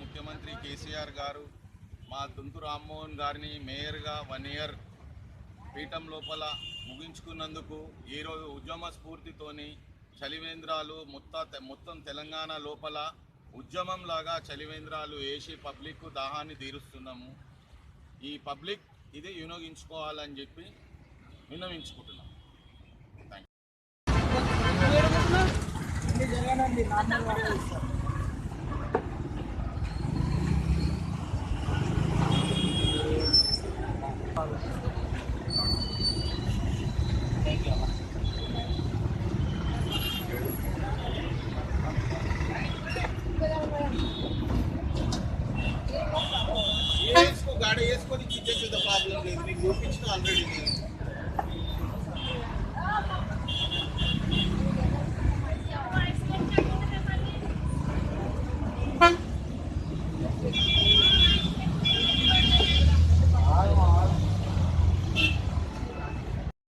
ముఖ్యమంత్రి కేసీఆర్ గారు మా దుంతు రామ్మోహన్ గారిని మేయర్గా వన్ ఇయర్ పీఠం లోపల ముగించుకున్నందుకు ఈరోజు ఉద్యమ స్ఫూర్తితోని చలివేంద్రాలు మొత్త మొత్తం తెలంగాణ లోపల ఉద్యమం లాగా చలివేంద్రాలు వేసి పబ్లిక్ దాహాన్ని తీరుస్తున్నాము. ఈ పబ్లిక్ ఇది వినియోగించుకోవాలని చెప్పి విన్నవించుకుంటున్నాం. వేసుకో గాడి వేసుకొని ఇచ్చేసేది ప్రాబ్లం లేదు నీకు చూపించిన ఆల్రెడీ నేను